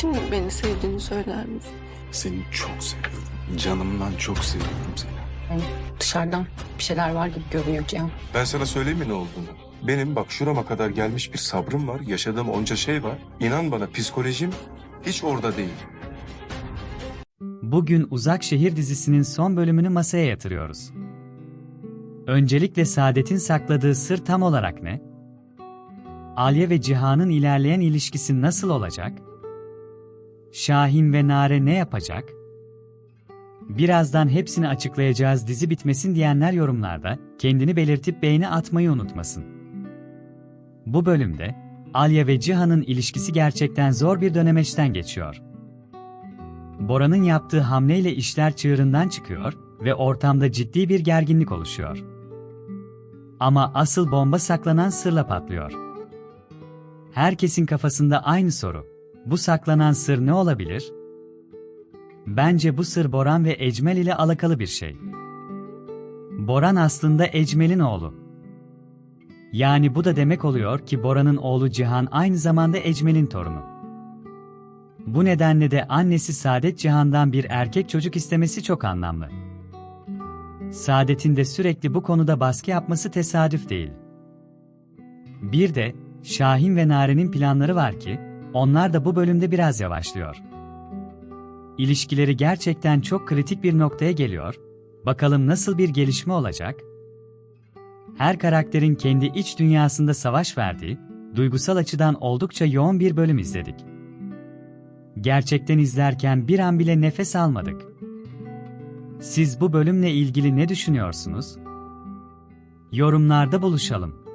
Şimdi beni sevdiğini söyler misin? Seni çok seviyorum. Canımdan çok seviyorum seni. Dışarıdan bir şeyler var gibi görünüyor Cihan. Ben sana söyleyeyim mi ne olduğunu? Benim bak şurama kadar gelmiş bir sabrım var. Yaşadığım onca şey var. İnan bana psikolojim hiç orada değil. Bugün Uzak Şehir dizisinin son bölümünü masaya yatırıyoruz. Öncelikle Saadet'in sakladığı sır tam olarak ne? Alya ve Cihan'ın ilerleyen ilişkisi nasıl olacak? Şahin ve Nare ne yapacak? Birazdan hepsini açıklayacağız dizi bitmesin diyenler yorumlarda kendini belirtip beğeni atmayı unutmasın. Bu bölümde Alya ve Cihan'ın ilişkisi gerçekten zor bir dönemeçten geçiyor. Bora'nın yaptığı hamleyle işler çığırından çıkıyor ve ortamda ciddi bir gerginlik oluşuyor. Ama asıl bomba saklanan sırla patlıyor. Herkesin kafasında aynı soru. Bu saklanan sır ne olabilir? Bence bu sır Boran ve Ecmel ile alakalı bir şey. Boran aslında Ecmel'in oğlu. Yani bu da demek oluyor ki Boran'ın oğlu Cihan aynı zamanda Ecmel'in torunu. Bu nedenle de annesi Saadet Cihan'dan bir erkek çocuk istemesi çok anlamlı. Saadet'in de sürekli bu konuda baskı yapması tesadüf değil. Bir de Şahin ve Nare'nin planları var ki, onlar da bu bölümde biraz yavaşlıyor. İlişkileri gerçekten çok kritik bir noktaya geliyor. Bakalım nasıl bir gelişme olacak? Her karakterin kendi iç dünyasında savaş verdiği, duygusal açıdan oldukça yoğun bir bölüm izledik. Gerçekten izlerken bir an bile nefes almadık. Siz bu bölümle ilgili ne düşünüyorsunuz? Yorumlarda buluşalım.